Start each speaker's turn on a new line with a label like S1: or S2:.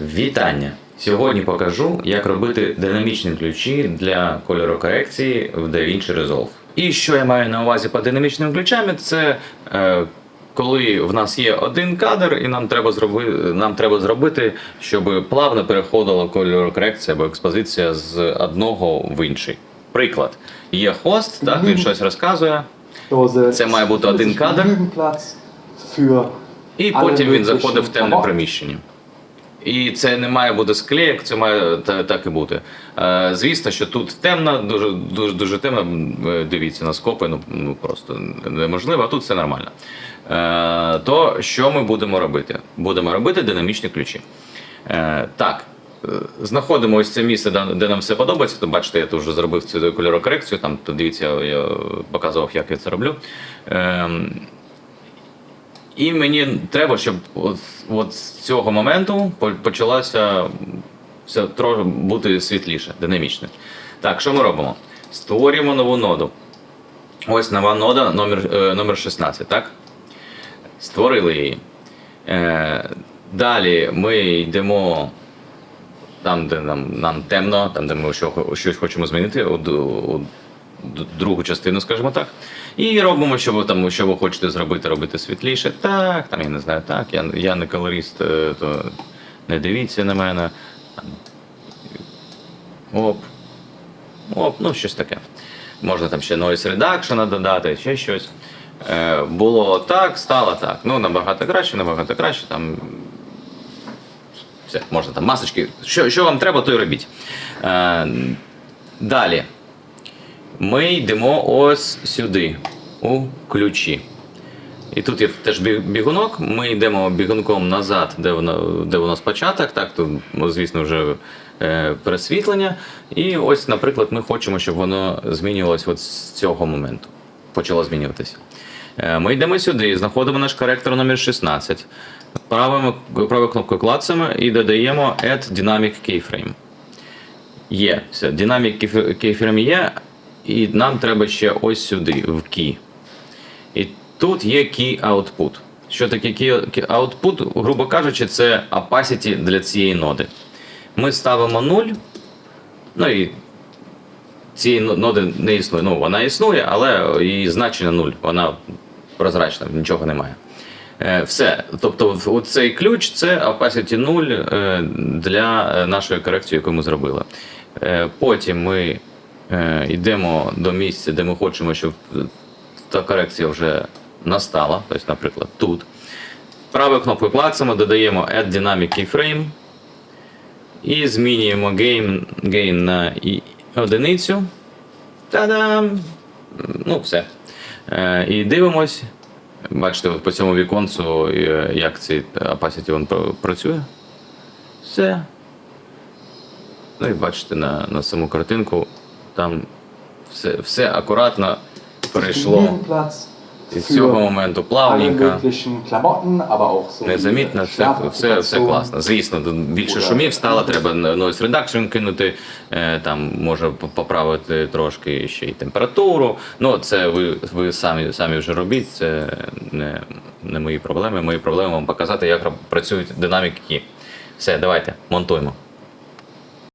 S1: Вітання! Сьогодні покажу, як робити динамічні ключі для кольорокорекції в DaVinci Resolve. І що я маю на увазі по динамічним ключами, це е, коли в нас є один кадр, і нам треба, зроби, нам треба зробити, щоб плавно переходила кольорокорекція або експозиція з одного в інший. Приклад, є хост, так, він щось розказує, Це має бути один кадр. І потім він заходить в темне приміщення. І це не має бути склеєк, це має так і бути. Е, звісно, що тут темно, дуже дуже дуже темно. Е, Дивіться на скопи, ну, ну просто неможливо, а тут все нормально. Е, то що ми будемо робити? Будемо робити динамічні ключі. Так. Знаходимо ось це місце, де, нам все подобається. То бачите, я тут вже зробив цю кольорокорекцію. Там то дивіться, я, я показував, як я це роблю. І мені треба, щоб от, от з цього моменту почалося все трохи бути світліше, динамічне. Так, що ми робимо? Створюємо нову ноду. Ось нова нода номер, е, номер 16, так? Створили її. Е, далі ми йдемо там, де нам, нам темно, там, де ми що, щось хочемо змінити, другу частину, скажімо так. І робимо, що ви там, що ви хочете зробити, робити світліше. Так, там я не знаю, так. Я, я не колорист, е, то не дивіться на мене. Оп. Оп, ну щось таке. Можна там ще noise reduction додати, ще щось. Е, було так, стало так. Ну, набагато краще, набагато краще. Там все, можна там масочки. Що, що вам треба, то й робіть. Е, далі. Ми йдемо ось сюди, у ключі. І тут є теж бігунок. Ми йдемо бігунком назад, де воно, де воно спочаток. Так, тут, ну, звісно, вже е, пересвітлення. І ось, наприклад, ми хочемо, щоб воно змінювалось от з цього моменту. Почало змінюватися. Е, Ми йдемо сюди, знаходимо наш коректор номер 16. Правою, правою кнопкою клацаємо і додаємо Add Dynamic Keyframe. Є. Все, Dynamic Keyframe є, і нам треба ще ось сюди, в Key. І тут є Key Output. Що таке Key Output? Грубо кажучи, це opacity для цієї ноди. Ми ставимо 0. Ну і цієї ноди не існує. Ну, вона існує, але її значення 0. Вона прозрачна, нічого немає. Е, Все. Тобто, цей ключ це opacity 0 е, для е, нашої корекції, яку ми зробили. Потім ми е, йдемо до місця, де ми хочемо, щоб та корекція вже настала. Тобто, наприклад, тут. Правою кнопкою клацаємо, додаємо Add Dynamic Keyframe і змінюємо gain, gain на одиницю. Та-дам! Ну, все. Е, і дивимось. Бачите, по цьому віконцю, е, як цей opacity він працює. Все. Ну і бачите на, на саму картинку, там все, все акуратно перейшло з цього моменту плавненько. Незамітно, все, все, все класно. Звісно, більше шумів стало, треба noise reduction кинути, е, там може поправити трошки ще й температуру. Ну, це ви, ви самі, самі вже робіть, це не, не мої проблеми. Мої проблеми вам показати, як працюють динаміки. Все, давайте, монтуємо.